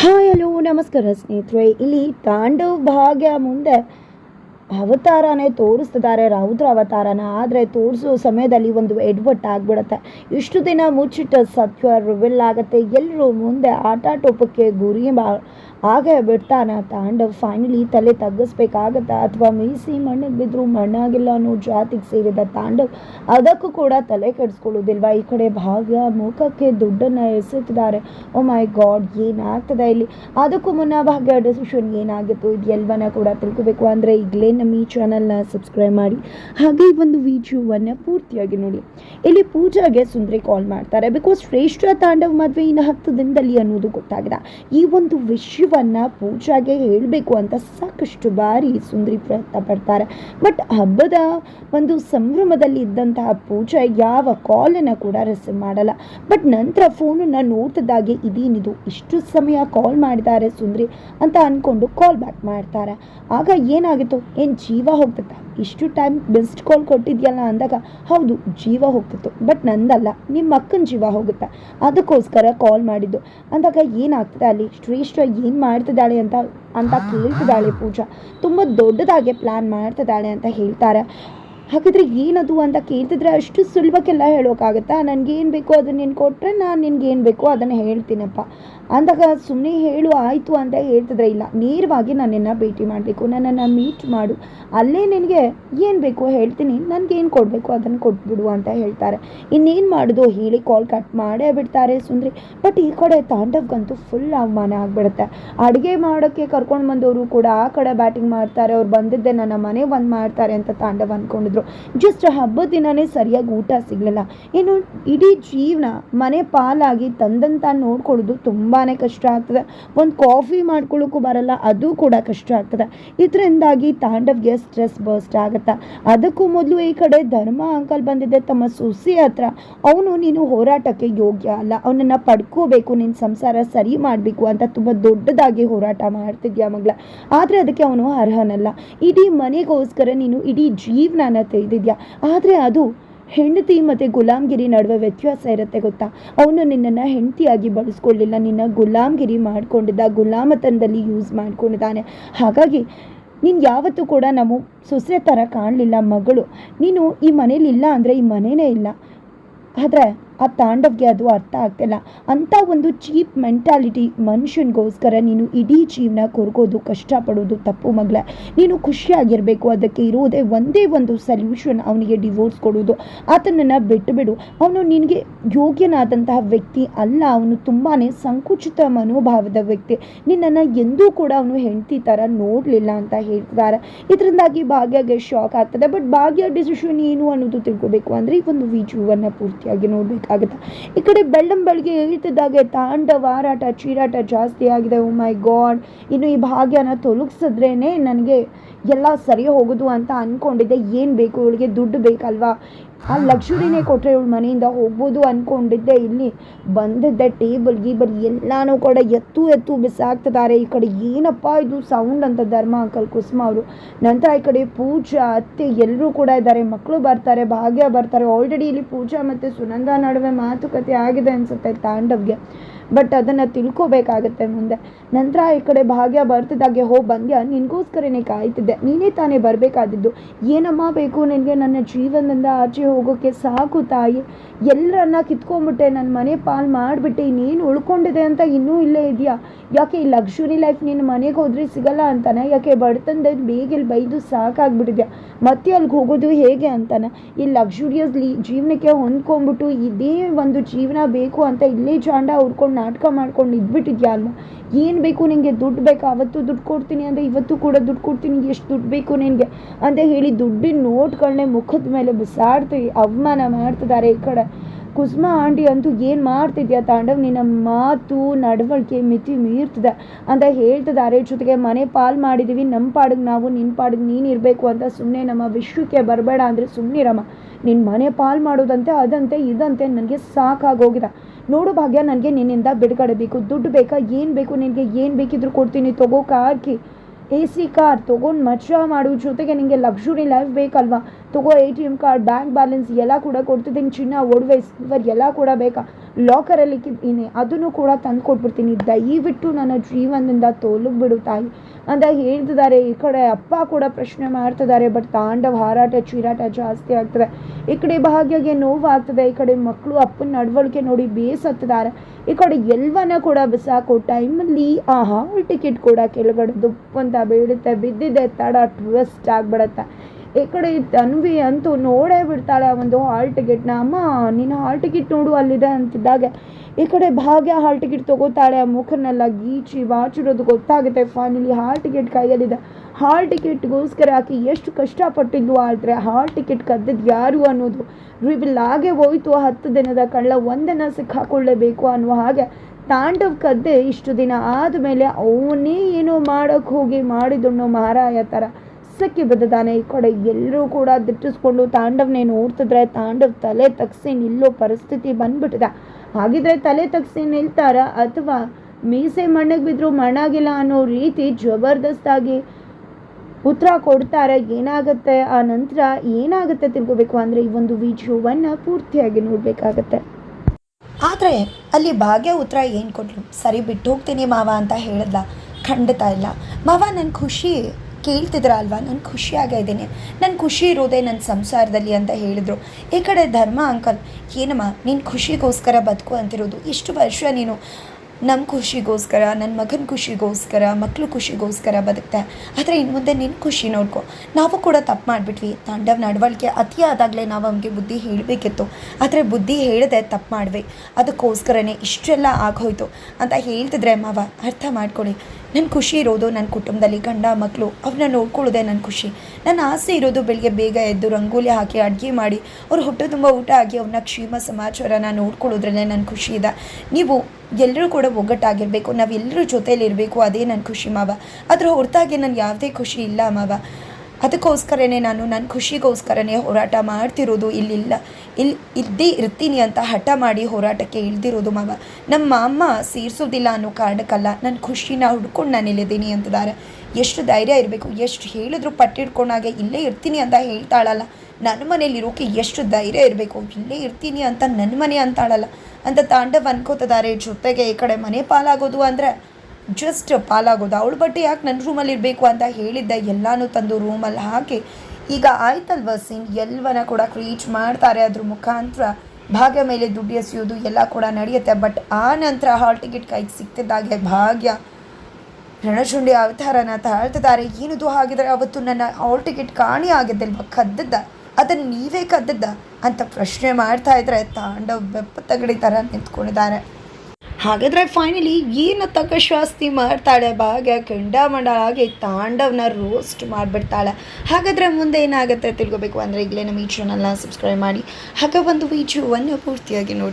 Hi, hello, ನಮಸ್ಕಾರ ಸ್ನೇಹಿತರೆ. ಇಲ್ಲಿ ತಾಂಡವ್ ಭಾಗ್ಯ ಮುಂದೆ ಅವತಾರನೇ ತೋರಿಸ್ತಿದ್ದಾರೆ, ರೌದ್ರ ಅವತಾರನ. ಆದರೆ ತೋರಿಸೋ ಸಮಯದಲ್ಲಿ ಒಂದು ಎಡ್ವಟ್ ಆಗಿಬಿಡುತ್ತೆ. ಇಷ್ಟು ದಿನ ಮುಚ್ಚಿಟ್ಟ ಸತ್ಯ ರಿವೆಲ್ ಆಗುತ್ತೆ. ಎಲ್ಲರೂ ಮುಂದೆ ಆಟಾಟೋಪಕ್ಕೆ ಗುರಿ ಬಾ ಬಿಡ್ತಾನೆ ತಾಂಡವ್ ಫೈನಲಿ ತಲೆ ತಗ್ಗಿಸ್ಬೇಕಾಗತ್ತಾ? ಅಥವಾ ಮೀಸಿ ಮಣ್ಣಿಗೆ ಬಿದ್ದರೂ ಮಣ್ಣಾಗಿಲ್ಲ ಅನ್ನೋ ಜಾತಿಗೆ ಸೇರಿದ ತಾಂಡವ್ ಅದಕ್ಕೂ ಕೂಡ ತಲೆ ಕೆಡಿಸ್ಕೊಳ್ಳೋದಿಲ್ವಾ ಈ ಕಡೆ ಭಾಗ್ಯ ಮುಖಕ್ಕೆ ದುಡ್ಡನ್ನು ಎಸೆತಿದ್ದಾರೆ. ಓ ಮೈ ಗಾಡ್ ಏನಾಗ್ತದೆ ಇಲ್ಲಿ? ಅದಕ್ಕೂ ಮುನ್ನ ಭಾಗ್ಯ ಡೆಸಿಷನ್ ಏನಾಗಿತ್ತು? ಇದು ಕೂಡ ತಿಳ್ಕೋಬೇಕು ಅಂದರೆ ಈಗಲೇ ನಮ್ಮ ಈ ಚಾನಲ್ನ ಸಬ್ಸ್ಕ್ರೈಬ್ ಮಾಡಿ. ಹಾಗೆ ಈ ಒಂದು ವಿಡಿಯೋವನ್ನು ಪೂರ್ತಿಯಾಗಿ ನೋಡಿ. ಇಲ್ಲಿ ಪೂಜಾಗೆ ಸುಂದ್ರಿ ಕಾಲ್ ಮಾಡ್ತಾರೆ. ಬಿಕಾಸ್ ಶ್ರೇಷ್ಠ ತಾಂಡವ್ ಮದುವೆ ಇನ್ನು ಹತ್ತು ದಿನದಲ್ಲಿ ಅನ್ನೋದು ಗೊತ್ತಾಗಿದೆ. ಈ ಒಂದು ವಿಷಯವನ್ನ ಪೂಜಾಗೆ ಹೇಳಬೇಕು ಅಂತ ಸಾಕಷ್ಟು ಬಾರಿ ಸುಂದರಿ ಪ್ರಯತ್ನ ಪಡ್ತಾರೆ. ಬಟ್ ಹಬ್ಬದ ಒಂದು ಸಂಭ್ರಮದಲ್ಲಿ ಇದ್ದಂತಹ ಪೂಜಾ ಯಾವ ಕಾಲನ್ನು ಕೂಡ ರಿಸೀವ್ ಮಾಡಲ್ಲ. ಬಟ್ ನಂತರ ಫೋನನ್ನು ನೋಡ್ತಿದ್ದಾಗೆ ಇದೇನಿದು? ಇಷ್ಟು ಸಮಯ ಕಾಲ್ ಮಾಡಿದ್ದಾರೆ ಸುಂದರಿ ಅಂತ ಅಂದ್ಕೊಂಡು ಕಾಲ್ ಬ್ಯಾಕ್ ಮಾಡ್ತಾರೆ. ಆಗ ಏನಾಗಿತ್ತು? ಏನು ಜೀವ ಹೋಗ್ತಿತ್ತ? ಇಷ್ಟು ಟೈಮ್ ಬೆಸ್ಟ್ ಕಾಲ್ ಕೊಟ್ಟಿದ್ಯಲ್ಲ ಅಂದಾಗ, ಹೌದು, ಜೀವ ಹೋಗ್ತಿತ್ತು. ಬಟ್ ನಂದಲ್ಲ ನಿಮ್ಮ ಅಕ್ಕನ ಜೀವ ಹೋಗುತ್ತೆ. ಅದಕ್ಕೋಸ್ಕರ ಕಾಲ್ ಮಾಡಿದ್ದು. ಅಂದಾಗ ಏನಾಗ್ತದೆ ಅಲ್ಲಿ? ಶ್ರೇಷ್ಠ ಏನು ಮಾಡ್ತಿದ್ದಾಳೆ ಅಂತ ಅಂತ ಕೇಳ್ತಿದ್ದಾಳೆ ಪೂಜಾ. ತುಂಬ ದೊಡ್ಡದಾಗಿ ಪ್ಲ್ಯಾನ್ ಮಾಡ್ತಿದ್ದಾಳೆ ಅಂತ ಹೇಳ್ತಾರೆ. ಹಾಗಾದರೆ ಏನದು ಅಂತ ಕೇಳ್ತಿದ್ರೆ ಅಷ್ಟು ಸುಲಭಕ್ಕೆಲ್ಲ ಹೇಳೋಕ್ಕಾಗತ್ತಾ? ನನಗೇನು ಬೇಕು ಅದನ್ನು ನೀನು ಕೊಟ್ಟರೆ ನಾನು ನಿನಗೇನು ಬೇಕೋ ಅದನ್ನು ಹೇಳ್ತೀನಪ್ಪ. ಅಂದಾಗ ಸುಮ್ಮನೆ ಹೇಳು, ಆಯಿತು ಅಂತ ಹೇಳ್ತಿದ್ರೆ ಇಲ್ಲ. ನೇರವಾಗಿ ನನ್ನನ್ನು ಭೇಟಿ ಮಾಡಬೇಕು, ನನ್ನನ್ನು ಮೀಟ್ ಮಾಡು. ಅಲ್ಲೇ ನಿನಗೆ ಏನು ಬೇಕು ಹೇಳ್ತೀನಿ. ನನಗೇನು ಕೊಡಬೇಕು ಅದನ್ನು ಕೊಟ್ಬಿಡು ಅಂತ ಹೇಳ್ತಾರೆ. ಇನ್ನೇನು ಮಾಡೋದು? ಹೇಳಿ ಕಾಲ್ ಕಟ್ ಮಾಡೇ ಬಿಡ್ತಾರೆ ಸುಂದ್ರಿ. ಬಟ್ ಈ ಕಡೆ ತಾಂಡವ್ಗಂತೂ ಫುಲ್ ಅವಮಾನ ಆಗಿಬಿಡುತ್ತೆ. ಅಡುಗೆ ಮಾಡೋಕ್ಕೆ ಕರ್ಕೊಂಡು ಬಂದವರು ಕೂಡ ಆ ಕಡೆ ಬ್ಯಾಟಿಂಗ್ ಮಾಡ್ತಾರೆ. ಅವ್ರು ಬಂದಿದ್ದೆ ನನ್ನ ಮನೆ ಒಂದು ಮಾಡ್ತಾರೆ ಅಂತ ತಾಂಡವ್ ಅಂದ್ಕೊಂಡಿದ್ರು ಜಸ್ಟ್ ಹಬ್ಬದ ದಿನನೇ ಸರಿಯಾಗಿ ಊಟ ಸಿಗಲಿಲ್ಲ. ಇನ್ನು ಇಡೀ ಜೀವನ ಮನೆ ಪಾಲಾಗಿ ತಂದಂತ ನೋಡ್ಕೊಳ್ಳೋದು ತುಂಬಾ ಕಷ್ಟ ಆಗ್ತದೆ. ಒಂದು ಕಾಫಿ ಮಾಡ್ಕೊಳ್ಳೋಕ್ಕೂ ಬರಲ್ಲ, ಅದು ಕೂಡ ಕಷ್ಟ ಆಗ್ತದೆ. ಇದರಿಂದಾಗಿ ತಾಂಡವ್ಗೆ ಸ್ಟ್ರೆಸ್ ಬರ್ಸ್ಟ್ ಆಗುತ್ತೆ. ಅದಕ್ಕೂ ಮೊದಲು ಈ ಕಡೆ ಧರ್ಮ ಅಂಕಲ್ ಬಂದಿದ್ದೆ, ತಮ್ಮ ಸೊಸಿ ಹತ್ರ. ಅವನು, ನೀನು ಹೋರಾಟಕ್ಕೆ ಯೋಗ್ಯ ಅಲ್ಲ. ಅವನನ್ನು ಪಡ್ಕೋಬೇಕು ನಿನ್ನ ಸಂಸಾರ ಸರಿ ಮಾಡಬೇಕು ಅಂತ ತುಂಬ ದೊಡ್ಡದಾಗಿ ಹೋರಾಟ ಮಾಡ್ತಿದ್ಯಾ ಮಗಳ? ಆದರೆ ಅದಕ್ಕೆ ಅವನು ಅರ್ಹನಲ್ಲ. ಇಡೀ ಮನೆಗೋಸ್ಕರ ನೀನು ಇಡೀ ಜೀವನನ ತೆಗೆದಿದ್ಯಾ ಆದರೆ ಅದು ಹೆಂಡತಿ ಮತ್ತು ಗುಲಾಮಗಿರಿ ನಡುವೆ ವ್ಯತ್ಯಾಸ ಇರುತ್ತೆ ಗೊತ್ತಾ? ಅವನು ನಿನ್ನನ್ನು ಹೆಂಡತಿಯಾಗಿ ಬಳಸ್ಕೊಳ್ಳಿಲ್ಲ. ನಿನ್ನ ಗುಲಾಮಗಿರಿ ಮಾಡಿಕೊಂಡಿದ್ದ ಗುಲಾಮತನದಲ್ಲಿ ಯೂಸ್ ಮಾಡ್ಕೊಂಡಿದ್ದಾನೆ. ಹಾಗಾಗಿ ನೀನು ಯಾವತ್ತೂ ಕೂಡ ನಮ್ಮ ಸೊಸೆ ಥರ ಕಾಣಲಿಲ್ಲ ಮಗಳು. ನೀನು ಈ ಮನೇಲಿ ಇಲ್ಲ ಅಂದರೆ ಈ ಮನೇನೇ ಇಲ್ಲ. ಆದರೆ ಆ ತಾಂಡವ್ಗೆ ಅದು ಅರ್ಥ ಆಗ್ತಿಲ್ಲ. ಅಂಥ ಒಂದು ಚೀಪ್ ಮೆಂಟಾಲಿಟಿ ಮನುಷ್ಯನಿಗೋಸ್ಕರ ನೀನು ಇಡೀ ಜೀವನ ಕೊರಗೋದು, ಕಷ್ಟಪಡೋದು ತಪ್ಪು ಮಗಳೇ. ನೀನು ಖುಷಿಯಾಗಿರಬೇಕು. ಅದಕ್ಕೆ ಇರೋದೇ ಒಂದೇ ಒಂದು ಸಲ್ಯೂಷನ್ ಅವನಿಗೆ ಡಿವೋರ್ಸ್ ಕೊಡೋದು. ಆತನನ್ನು ಬಿಟ್ಟುಬಿಡು ಅವನು ನಿನಗೆ ಯೋಗ್ಯನಾದಂತಹ ವ್ಯಕ್ತಿ ಅಲ್ಲ. ಅವನು ತುಂಬಾ ಸಂಕುಚಿತ ಮನೋಭಾವದ ವ್ಯಕ್ತಿ. ನಿನ್ನನ್ನು ಎಂದೂ ಕೂಡ ಅವನು ಹೆಂಡತಿ ಥರ ನೋಡಲಿಲ್ಲ ಅಂತ ಹೇಳ್ತಿದ್ದಾರೆ. ಇದರಿಂದಾಗಿ ಭಾಗ್ಯಗೆ ಶಾಕ್ ಆಗ್ತದೆ. ಬಟ್ ಭಾಗ್ಯ ಡಿಸಿಷನ್ ಏನು ಅನ್ನೋದು ತಿಳ್ಕೋಬೇಕು. ಅಂದರೆ ಈ ಒಂದು ವಿಜುವನ್ನು ಪೂರ್ತಿಯಾಗಿ ನೋಡಬೇಕಾಗುತ್ತೆ ಈ ಕಡೆ ಬೆಳ್ಳಂ ಬೆಳಗ್ಗೆ ಹೇಳ್ತಿದ್ದಾಗೆ ತಾಂಡವ ಹಾರಾಟ ಚೀರಾಟ ಜಾಸ್ತಿ ಆಗಿದೆ. ಓ ಮೈ ಗಾಡ್ ಇನ್ನು ಈ ಭಾಗ್ಯನ ತೊಲಗಿಸಿದ್ರೇ ನನಗೆ ಎಲ್ಲ ಸರಿ ಹೋಗೋದು ಅಂತ ಅಂದ್ಕೊಂಡಿದ್ದೆ ಏನು ಬೇಕು? ಇವಳಿಗೆ ದುಡ್ಡು ಬೇಕಲ್ವಾ? ಆ ಲಕ್ಷುರಿನೇ ಕೊಟ್ಟರೆ ಇವಳು ಮನೆಯಿಂದ ಹೋಗ್ಬೋದು ಅಂದ್ಕೊಂಡಿದ್ದೆ ಇಲ್ಲಿ ಬಂದಿದ್ದೆ ಟೇಬಲ್, ಗೀಬಲ್ ಎಲ್ಲನೂ ಕೂಡ ಎತ್ತು ಎತ್ತು ಬಿಸಾಕ್ತಿದ್ದಾರೆ. ಈ ಕಡೆ ಏನಪ್ಪ ಇದು ಸೌಂಡ್ ಅಂತ ಧರ್ಮ ಅಂಕಲ್ ಕುಸುಮ ಅವರು. ನಂತರ ಈ ಕಡೆ ಪೂಜಾ, ಅತ್ತೆ ಎಲ್ಲರೂ ಕೂಡ ಇದ್ದಾರೆ. ಮಕ್ಕಳು ಬರ್ತಾರೆ, ಭಾಗ್ಯ ಬರ್ತಾರೆ. ಆಲ್ರೆಡಿ ಇಲ್ಲಿ ಪೂಜಾ ಮತ್ತು ಸುನಂದ ನಡುವೆ ಮಾತುಕತೆ ಆಗಿದೆ ಅನಿಸುತ್ತೆ ತಾಂಡವ್ಗೆ. ಬಟ್ ಅದನ್ನು ತಿಳ್ಕೊಬೇಕಾಗತ್ತೆ ಮುಂದೆ. ನಂತರ ಈ ಕಡೆ ಭಾಗ್ಯ ಬರ್ತಿದ್ದಾಗೆ ಹೋ ಬಂದ್ಯಾ? ನಿನಗೋಸ್ಕರನೇ ಕಾಯ್ತಿದ್ದೆ. ನೀನೇ ತಾನೇ ಬರಬೇಕಾದಿದ್ದು. ಏನಮ್ಮ ಬೇಕು ನಿನಗೆ? ನನ್ನ ಜೀವನದಿಂದ ಆಚೆ ಹೋಗೋಕ್ಕೆ ಸಾಕು ತಾಯಿ. ಎಲ್ಲರನ್ನ ಕಿತ್ಕೊಂಡ್ಬಿಟ್ಟೆ. ನನ್ನ ಮನೆ ಪಾಲ್ ಮಾಡಿಬಿಟ್ಟೆ. ಇನ್ನೇನು ಉಳ್ಕೊಂಡಿದೆ ಅಂತ ಇನ್ನೂ ಇಲ್ಲೇ ಇದೆಯಾ? ಯಾಕೆ ಈ ಲಕ್ಸುರಿ ಲೈಫ್ ನಿನ್ನ ಮನೆಗೆ ಹೋದ್ರೆ ಸಿಗಲ್ಲ ಅಂತಾನೆ? ಯಾಕೆ ಬಡತನದ ಬೇಗ ಬೈದು ಸಾಕಾಗ್ಬಿಟ್ಟಿದ್ಯಾ? ಮತ್ತೆ ಅಲ್ಲಿಗೆ ಹೋಗೋದು ಹೇಗೆ ಅಂತಾನೆ? ಈ ಲಕ್ಸುರಿಯಸ್ ಜೀವನಕ್ಕೆ ಹೊಂದ್ಕೊಂಡ್ಬಿಟ್ಟು ಇದೇ ಒಂದು ಜೀವನ ಬೇಕು ಅಂತ ಇಲ್ಲೇ ಜಾಂಡ ಹುರ್ಕೊಂಡು ನಾಟಕ ಮಾಡ್ಕೊಂಡು ಇದ್ಬಿಟ್ಟಿದ್ಯಾ ಅಲ್ವಾ? ಏನು ಬೇಕು ನಿನಗೆ ದುಡ್ಡು ಬೇಕಾ? ಅವತ್ತು ದುಡ್ಡು ಕೊಡ್ತೀನಿ ಅಂದರೆ ಇವತ್ತು ಕೂಡ ದುಡ್ಡು ಕೊಡ್ತೀನಿ. ಎಷ್ಟು ದುಡ್ಡು ಬೇಕು ನಿನಗೆ ಅಂತ ಹೇಳಿ ದುಡ್ಡಿನ ನೋಟ್ಗಳನ್ನೇ ಮುಖದ ಮೇಲೆ ಬಿಸಾಡ್ತೀವಿ ಅವಮಾನ ಮಾಡ್ತಿದ್ದಾರೆ ಈ ಕಡೆ. ಕುಸುಮ ಆಂಟಿ ಅಂತೂ ಏನು ಮಾಡ್ತಿದ್ಯಾ ತಾಂಡವ್? ನಿನ್ನ ಮಾತು, ನಡವಳಿಕೆ ಮಿತಿ ಮೀರ್ತದೆ ಅಂತ ಹೇಳ್ತಿದ್ದಾರೆ ಜೊತೆಗೆ ಮನೆ ಪಾಲ್ ಮಾಡಿದ್ದೀವಿ ನಮ್ಮ ಪಾಡಿಗೆ ನಾವು ನಿನ್ನ ಪಾಡಿಗೆ ನೀನು ಇರಬೇಕು ಅಂತ ಸುಮ್ಮನೆ ನಮ್ಮ ವಿಶ್ವಕ್ಕೆ ಬರಬೇಡ ಅಂದರೆ ಸುಮ್ಮನಿರಮ್ಮ ನಿನ್ನ ಮನೆ ಪಾಲ್ ಮಾಡೋದಂತೆ, ಅದಂತೆ, ಇದಂತೆ ನನಗೆ ಸಾಕಾಗೋಗಿದೆ. ನೋಡು ಭಾಗ್ಯ, ನನಗೆ ನಿನ್ನಿಂದ ಬಿಡುಗಡೆ ಬೇಕು. ದುಡ್ಡು ಬೇಕಾ? ಏನು ಬೇಕು ನಿನಗೆ? ಏನು ಬೇಕಿದ್ರು ಕೊಡ್ತೀನಿ. ತಗೋ ಕಾರ್ಕಿ ಎ ಸಿ ಕಾರ್ ತೊಗೊಂಡು ಮಜಾ ಮಾಡು. ಜೊತೆಗೆ ನಿಮಗೆ ಲಕ್ಸುರಿ ಲೈಫ್ ಬೇಕಲ್ವಾ? ತಗೋ A T M card bank balance ಎಲ್ಲ ಕೂಡ ಕೊಡ್ತಿದ್ದೀನಿ. ಚಿನ್ನ, ಒಡವೆ ಸಿಲ್ವರ್ ಎಲ್ಲ ಕೂಡ ಬೇಕಾ? ಲಾಕರಲ್ಲಿ ಇಕ್ಕಿದ್ದೀನಿ ಅದನ್ನು ಕೂಡ ತಂದು ಕೊಟ್ಬಿಡ್ತೀನಿ. ದಯವಿಟ್ಟು ನನ್ನ ಜೀವನದಿಂದ ತೊಲಗಿಬಿಡು ತಾಯಿ. ಅಂತ ಹೇಳ್ತಿದ್ದಾರೆ. ಈ ಕಡೆ ಅಪ್ಪ ಕೂಡ ಪ್ರಶ್ನೆ ಮಾಡ್ತಿದ್ದಾರೆ. ಬಟ್ ತಾಂಡವ ಹಾರಾಟ, ಚೀರಾಟ ಜಾಸ್ತಿ ಆಗ್ತದೆ. ಈ ಕಡೆ ಭಾಗ್ಯಗೆ ನೋವಾಗ್ತದೆ. ಈ ಕಡೆ ಮಕ್ಕಳು ಅಪ್ಪನ ನಡವಳಿಕೆ ನೋಡಿ ಬೇಸತ್ತಿದ್ದಾರೆ. ಈ ಕಡೆ ಎಲ್ಲವನ್ನ ಕೂಡ ಬಿಸಾಕೋ. ಟೈಮಲ್ಲಿ ಆ ಹಾಲ್ ಟಿಕೆಟ್ ಕೂಡ ಕೆಳಗಡೆ ದುಪ್ಪು ಅಂತ ಬೀಳುತ್ತೆ. ಬಿದ್ದಿದೆ, ತಡ ಟ್ವಿಸ್ಟ್ ಆಗಿಬಿಡುತ್ತೆ. ಈ ಕಡೆ ತನ್ವಿ ಅಂತೂ ನೋಡೇ ಬಿಡ್ತಾಳೆ ಆ ಒಂದು ಹಾಲ್ ಟಿಕೆಟ್ನ ಅಮ್ಮ ನೀನು ಹಾಲ್ ಟಿಕೆಟ್ ನೋಡು, ಅಲ್ಲಿದೆ ಅಂತಿದ್ದಾಗ. ಈ ಕಡೆ ಭಾಗ್ಯ ಹಾಲ್ ಟಿಕೆಟ್ ತಗೋತಾಳೆ, ಆ ಮುಖನೆಲ್ಲ ಗೀಚಿ ಬಾಚಿರೋದು ಗೊತ್ತಾಗುತ್ತೆ. ಫೈನಲಿ ಹಾಲ್ ಟಿಕೆಟ್ ಕೈಯಲ್ಲಿದೆ. ಹಾಲ್ ಟಿಕೆಟ್ಗೋಸ್ಕರ ಆಕೆ ಎಷ್ಟು ಕಷ್ಟಪಟ್ಟಿದ್ದು ಆದರೆ ಹಾಲ್ ಟಿಕೆಟ್ ಕದ್ದಿದ್ದು ಯಾರು ಅನ್ನೋದು ರಿಬಿಲ್ ಆಗೇ ಹೋಯ್ತು. ಹತ್ತು ದಿನದ ಕಳ್ಳ ಒಂದನ್ನು ಸಿಕ್ಕಾಕೊಳ್ಳೇಬೇಕು ಅನ್ನುವ ಹಾಗೆ ತಾಂಡವ್ ಕದ್ದೆ ಇಷ್ಟು ದಿನ ಆದಮೇಲೆ ಅವನೇ ಏನೋ ಮಾಡೋಕ್ಕೆ ಹೋಗಿ ಮಾಡಿದಣ್ಣೋ ಮಹಾರಾಯ ಥರ. ಸಕ್ಕಿ ಬಂದಿದ್ದಾನೆ ಈ ಕಡೆ ಎಲ್ಲರೂ ಕೂಡ ದಿಟ್ಟಿಸ್ಕೊಂಡು ತಾಂಡವನೇ ನೋಡ್ತಿದ್ರೆ ತಾಂಡವ್ ತಲೆ ತಗ್ಸಿ ನಿಲ್ಲೋ ಪರಿಸ್ಥಿತಿ ಬಂದ್ಬಿಟ್ಟಿದೆ. ಹಾಗಿದ್ರೆ ತಲೆ ತಗ್ಸಿ ನಿಲ್ತಾರ ಅಥವಾ ಮೀಸೆ ಮಣ್ಣಿಗೆ ಬಿದ್ದರೂ ಮಣ್ಣಾಗಿಲ್ಲ ಅನ್ನೋ ರೀತಿ ಜಬರ್ದಸ್ತಾಗಿ ಉತ್ತರ ಕೊಡ್ತಾರೆ. ಏನಾಗುತ್ತೆ? ಆ ನಂತರ ಏನಾಗುತ್ತೆ ತಿಳ್ಕೊಬೇಕು ಅಂದರೆ ಈ ಒಂದು ವಿಡಿಯೋವನ್ನು ಪೂರ್ತಿಯಾಗಿ ನೋಡಬೇಕಾಗತ್ತೆ. ಆದರೆ ಅಲ್ಲಿ ಭಾಗ್ಯ ಉತ್ತರ ಏನು ಕೊಟ್ಲು? ಸರಿ ಬಿಟ್ಟು ಹೋಗ್ತೀನಿ ಮಾವ ಅಂತ ಹೇಳಿದ್ಲ ಖಂಡಿತ ಇಲ್ಲ. ಮಾವ ನನ್ನ ಖುಷಿ ಕೇಳ್ತಿದ್ರ ಅಲ್ವಾ? ನಾನು ಖುಷಿಯಾಗ ಇದ್ದೀನಿ. ನನ್ನ ಖುಷಿ ಇರೋದೇ ನನ್ನ ಸಂಸಾರದಲ್ಲಿ ಅಂತ ಹೇಳಿದರು. ಈ ಕಡೆ ಧರ್ಮ, ಅಂಕಲ್, ಏನಮ್ಮ, ನೀನು ಖುಷಿಗೋಸ್ಕರ ಬದುಕು ಅಂತಿರೋದು? ಇಷ್ಟು ವರ್ಷ ನೀನು ನಮ್ಮ ಖುಷಿಗೋಸ್ಕರ ನನ್ನ ಮಗನ ಖುಷಿಗೋಸ್ಕರ ಮಕ್ಕಳು ಖುಷಿಗೋಸ್ಕರ ಬದುಕ್ತೆ ಆದರೆ ಇನ್ನು ಮುಂದೆ ನಿನ್ನ ಖುಷಿ ನೋಡ್ಕೊ. ನಾವು ಕೂಡ ತಪ್ಪು ಮಾಡಿಬಿಟ್ವಿ. ತಾಂಡವ್ ನಡವಳಿಕೆ ಅತಿ ಆದಾಗಲೇ ನಾವು ಅವನಿಗೆ ಬುದ್ಧಿ ಹೇಳಬೇಕಿತ್ತು. ಆದರೆ ಬುದ್ಧಿ ಹೇಳದೆ ತಪ್ಪು ಮಾಡಿದ್ವಿ ಅದಕ್ಕೋಸ್ಕರನೇ ಇಷ್ಟೆಲ್ಲ ಆಗೋಯ್ತು. ಅಂತ ಹೇಳ್ತಿದ್ರೆ ಮಾವ, ಅರ್ಥ ಮಾಡ್ಕೊಳ್ಳಿ. ನನ್ನ ಖುಷಿ ಇರೋದು ನನ್ನ ಕುಟುಂಬದಲ್ಲಿ ಗಂಡ ಮಕ್ಕಳು ಅವ್ರನ್ನ ನೋಡ್ಕೊಳ್ಳೋದೇ ನನ್ನ ಖುಷಿ. ನನ್ನ ಆಸೆ ಇರೋದು ಬೆಳಿಗ್ಗೆ ಬೇಗ ಎದ್ದು ರಂಗೋಲಿ ಹಾಕಿ, ಅಡುಗೆ ಮಾಡಿ, ಅವ್ರ ಹೊಟ್ಟೆ ತುಂಬ ಊಟ ಆಗಿ ಅವ್ರನ್ನ ಕ್ಷೇಮ ಸಮಾಚಾರನ ನೋಡ್ಕೊಳ್ಳೋದ್ರಲ್ಲೇ ನನ್ನ ಖುಷಿ ಇದೆ. ನೀವು ಎಲ್ಲರೂ ಕೂಡ ಒಗ್ಗಟ್ಟಾಗಿರಬೇಕು ನಾವೆಲ್ಲರೂ ಜೊತೆಯಲ್ಲಿರಬೇಕು ಅದೇ ನನ್ನ ಖುಷಿ ಮಾವ. ಅದರ ಹೊರತಾಗಿ ನನಗೆ ಯಾವುದೇ ಖುಷಿ ಇಲ್ಲ ಮಾವ. ಅದಕ್ಕೋಸ್ಕರನೇ ನಾನು ನನ್ನ ಖುಷಿಗೋಸ್ಕರನೇ ಹೋರಾಟ ಮಾಡ್ತಿರೋದು ಇಲ್ಲಿಲ್ಲ. ಇಲ್ಲಿ ಇದ್ದೇ ಇರ್ತೀನಿ ಅಂತ ಹಠ ಮಾಡಿ ಹೋರಾಟಕ್ಕೆ ಇಳ್ದಿರೋದು ಮಾವ ನಮ್ಮ ಅಮ್ಮ ಸೇರಿಸೋದಿಲ್ಲ ಅನ್ನೋ ಕಾರಣಕ್ಕಲ್ಲ ನನ್ನ ಖುಷಿನ ಹುಡ್ಕೊಂಡು ನಾನು ಇಲ್ಲಿದ್ದೀನಿ ಅಂತಿದ್ದಾರೆ. ಎಷ್ಟು ಧೈರ್ಯ ಇರಬೇಕು, ಎಷ್ಟು ಹೇಳಿದ್ರು ಪಟ್ಟಿಡ್ಕೊಂಡಾಗೆ ಇಲ್ಲೇ ಇರ್ತೀನಿ ಅಂತ ಹೇಳ್ತಾಳಲ್ಲ. ನನ್ನ ಮನೇಲಿ ಇರೋಕೆ ಎಷ್ಟು ಧೈರ್ಯ ಇರಬೇಕು, ಇಲ್ಲೇ ಇರ್ತೀನಿ ಅಂತ ನನ್ನ ಮನೆ ಅಂತಾಳಲ್ಲ. ಅಂತ ತಾಂಡವ್ ಅನ್ಕೋತಿದ್ದಾರೆ. ಜೊತೆಗೆ ಈ ಕಡೆ ಮನೆ ಪಾಲಾಗೋದು ಅಂದರೆ ಜಸ್ಟ್ ಪಾಲಾಗೋದು. ಅವಳು ಬಟ್ಟೆ ಯಾಕೆ ನನ್ನ ರೂಮಲ್ಲಿ ಇರಬೇಕು ಅಂತ ಹೇಳಿದ್ದೆ ಎಲ್ಲನೂ ತಂದು ರೂಮಲ್ಲಿ ಹಾಕಿ. ಈಗ ಆಯ್ತಲ್ವ ಸೀನ್ ಎಲ್ಲವನ್ನ ಕೂಡ ರೀಚ್ ಮಾಡ್ತಾರೆ ಅದ್ರ ಮುಖಾಂತರ. ಭಾಗ್ಯ ಮೇಲೆ ದುಡ್ಡು ಎಸೆಯೋದು ಎಲ್ಲ ಕೂಡ ನಡೆಯುತ್ತೆ. ಬಟ್ ಆ ನಂತರ ಹಾಲ್ ಟಿಕೆಟ್ ಕೈಗೆ ಸಿಕ್ತಿದ್ದಾಗೆ ಭಾಗ್ಯ. ರಣಶುಂಡಿ ಅವತಾರನ ತಾಳ್ತಿದ್ದಾರೆ. ಏನದು ಹಾಗಿದ್ರೆ ಅವತ್ತು ನನ್ನ ಹಾಲ್ ಟಿಕೆಟ್ ಕಾಣಿ ಆಗಿದ್ದಲ್ವ? ಕದ್ದದ್ದ. ಅದನ್ನು ನೀವೇ ಕದ್ದದ್ದ ಅಂತ ಪ್ರಶ್ನೆ ಮಾಡ್ತಾ ಇದ್ರೆ ತಾಂಡವ್ ಬೆಪ್ಪ ತಗಡಿ ಥರ ನಿಂತ್ಕೊಂಡಿದ್ದಾರೆ. ಹಾಗಾದ್ರೆ ಫೈನಲಿ ಏನು ತಕ್ಕ ಶಾಸ್ತಿ ಮಾಡ್ತಾಳೆ ಭಾಗ್ಯ? ಕೆಂಡಾಮಂಡಲಾಗಿ ತಾಂಡವ್ನ ರೋಸ್ಟ್ ಮಾಡಿಬಿಡ್ತಾಳೆ. ಹಾಗಾದ್ರೆ ಮುಂದೆ ಏನಾಗುತ್ತೆ ತಿಳ್ಕೊಬೇಕು ಅಂದರೆ ಈಗಲೇ ನಮ್ಮ ಈ ಚಾನಲ್ನ ಸಬ್ಸ್ಕ್ರೈಬ್ ಮಾಡಿ. ಹಾಗೆ ಒಂದು ವಿಡಿಯೋವನ್ನು ಪೂರ್ತಿಯಾಗಿ ನೋಡಿ.